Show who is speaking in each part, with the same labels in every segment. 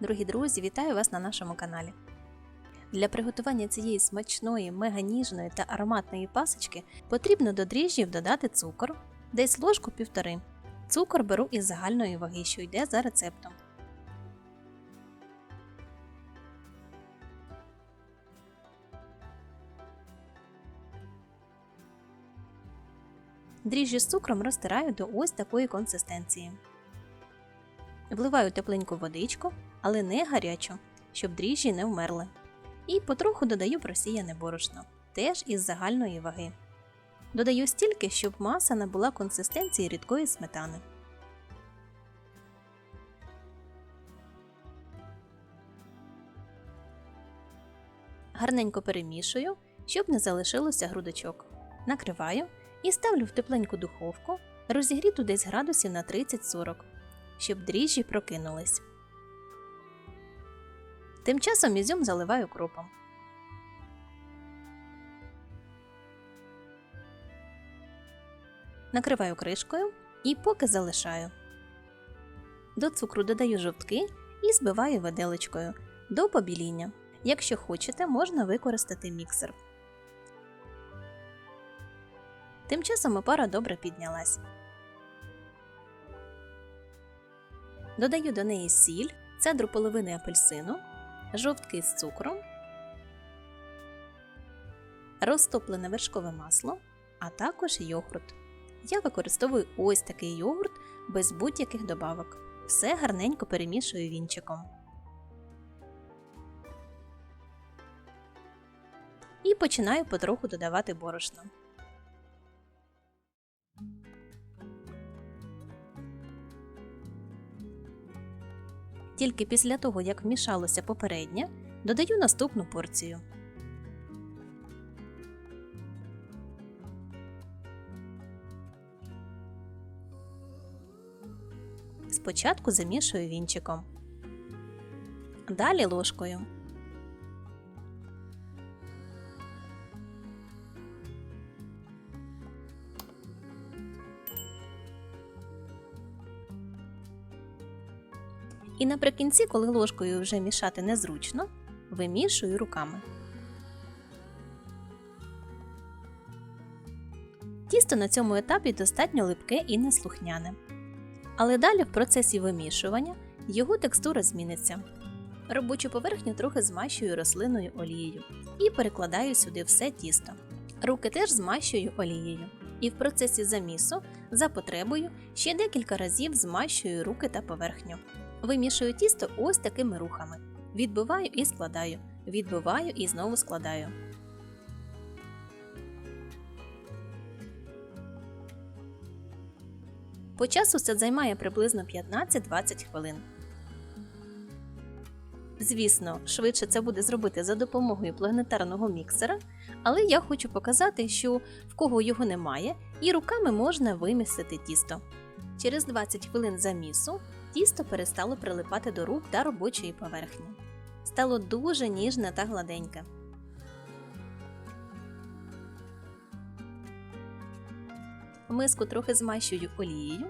Speaker 1: Дорогі друзі, вітаю вас на нашому каналі. Для приготування цієї смачної, меганіжної та ароматної пасочки потрібно до дріжджів додати цукор, десь ложку півтори. Цукор беру із загальної ваги, що йде за рецептом. Дріжджі з цукром розтираю до ось такої консистенції. Вливаю тепленьку водичку, але не гарячу, щоб дріжджі не вмерли. І потроху додаю просіяне борошно, теж із загальної ваги. Додаю стільки, щоб маса набула консистенції рідкої сметани. Гарненько перемішую, щоб не залишилося грудочок. Накриваю і ставлю в тепленьку духовку, розігріту десь градусів на 30-40, щоб дріжджі прокинулись. Тим часом ізюм заливаю кропом. Накриваю кришкою і поки залишаю. До цукру додаю жовтки і збиваю виделечкою до побіління. Якщо хочете, можна використати міксер. Тим часом опара добре піднялась. Додаю до неї сіль, цедру половини апельсину, жовтки з цукром, розтоплене вершкове масло, а також йогурт. Я використовую ось такий йогурт без будь-яких добавок. Все гарненько перемішую вінчиком. І починаю потроху додавати борошно. Тільки після того, як вмішалося попереднє, додаю наступну порцію. Спочатку замішую вінчиком, далі ложкою. І наприкінці, коли ложкою вже мішати незручно, вимішую руками. Тісто на цьому етапі достатньо липке і неслухняне. Але далі в процесі вимішування його текстура зміниться. Робочу поверхню трохи змащую рослинною олією і перекладаю сюди все тісто. Руки теж змащую олією. І в процесі замісу, за потребою, ще декілька разів змащую руки та поверхню. Вимішую тісто ось такими рухами. Відбиваю і складаю, відбиваю і знову складаю. По часу це займає приблизно 15-20 хвилин. Звісно, швидше це буде зробити за допомогою планетарного міксера, але я хочу показати, що в кого його немає, і руками можна вимісити тісто. Через 20 хвилин замісу тісто перестало прилипати до рук та робочої поверхні. Стало дуже ніжне та гладеньке. Миску трохи змащую олією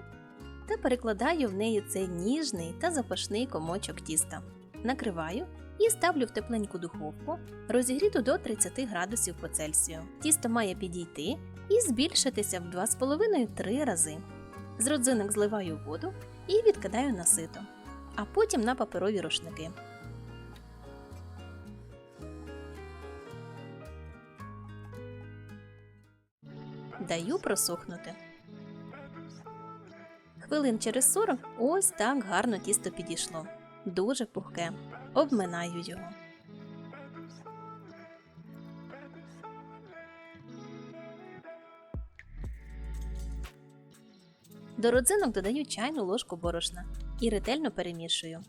Speaker 1: та перекладаю в неї цей ніжний та запашний комочок тіста. Накриваю і ставлю в тепленьку духовку, розігріту до 30 градусів по Цельсію. Тісто має підійти і збільшитися в 2,5-3 рази. З родзинок зливаю воду і відкидаю на сито, а потім на паперові рушники. Даю просохнути. Хвилин через 40 ось так гарно тісто підійшло. Дуже пухке. Обминаю його. До родзинок додаю чайну ложку борошна і ретельно перемішую.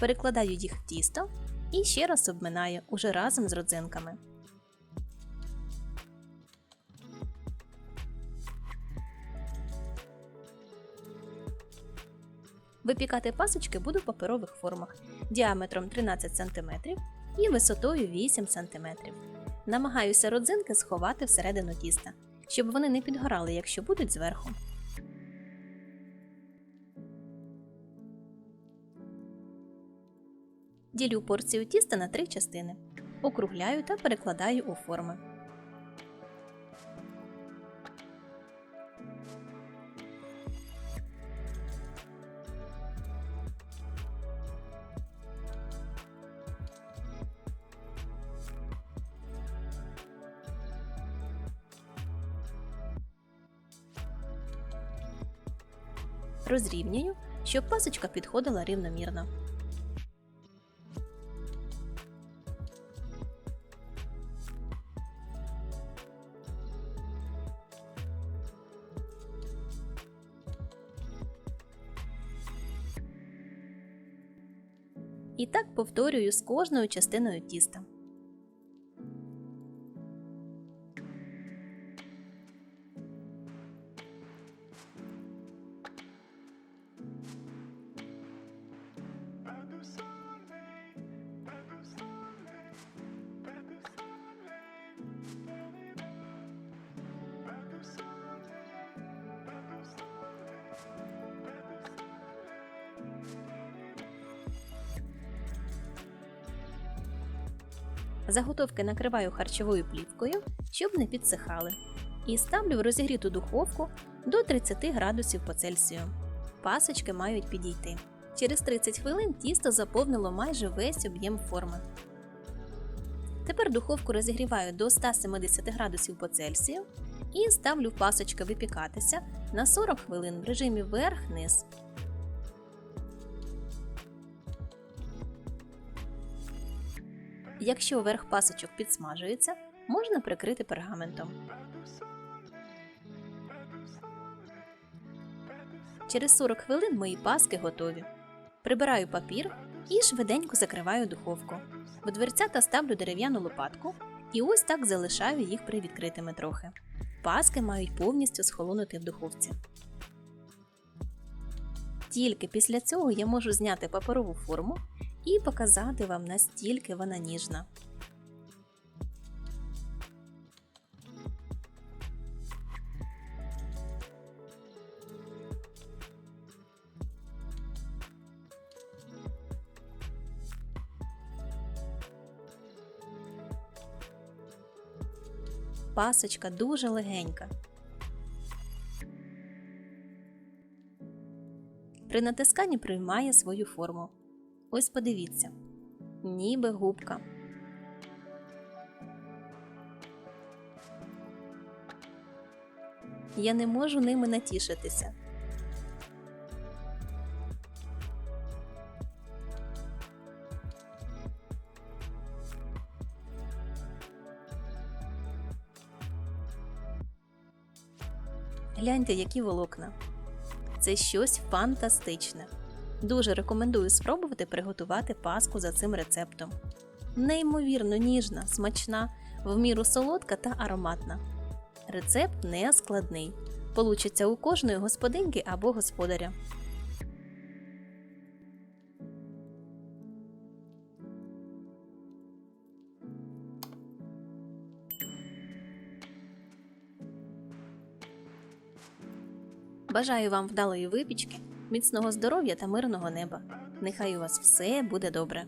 Speaker 1: Перекладаю їх в тісто і ще раз обминаю уже разом з родзинками. Випікати пасочки буду в паперових формах діаметром 13 см і висотою 8 см. Намагаюся родзинки сховати всередину тіста, щоб вони не підгорали, якщо будуть зверху. Ділю порцію тіста на три частини, округляю та перекладаю у форми. Розрівнюю, щоб пасочка підходила рівномірно. І так повторюю з кожною частиною тіста. Заготовки накриваю харчовою плівкою, щоб не підсихали. І ставлю в розігріту духовку до 30 градусів по Цельсію. Пасочки мають підійти. Через 30 хвилин тісто заповнило майже весь об'єм форми. Тепер духовку розігріваю до 170 градусів по Цельсію і ставлю пасочки випікатися на 40 хвилин в режимі вверх-низ. Якщо верх пасочок підсмажується, можна прикрити пергаментом. Через 40 хвилин мої паски готові. Прибираю папір і швиденько закриваю духовку. В дверцята ставлю дерев'яну лопатку і ось так залишаю їх привідкритими трохи. Паски мають повністю схолонути в духовці. Тільки після цього я можу зняти паперову форму і показати вам, настільки вона ніжна. Пасочка дуже легенька. При натисканні приймає свою форму. Ось подивіться, ніби губка. Я не можу ними натішитися. Гляньте, які волокна. Це щось фантастичне. Дуже рекомендую спробувати приготувати паску за цим рецептом. Неймовірно ніжна, смачна, в міру солодка та ароматна. Рецепт не складний. Получиться у кожної господинки або господаря. Бажаю вам вдалої випічки, міцного здоров'я та мирного неба. Нехай у вас все буде добре.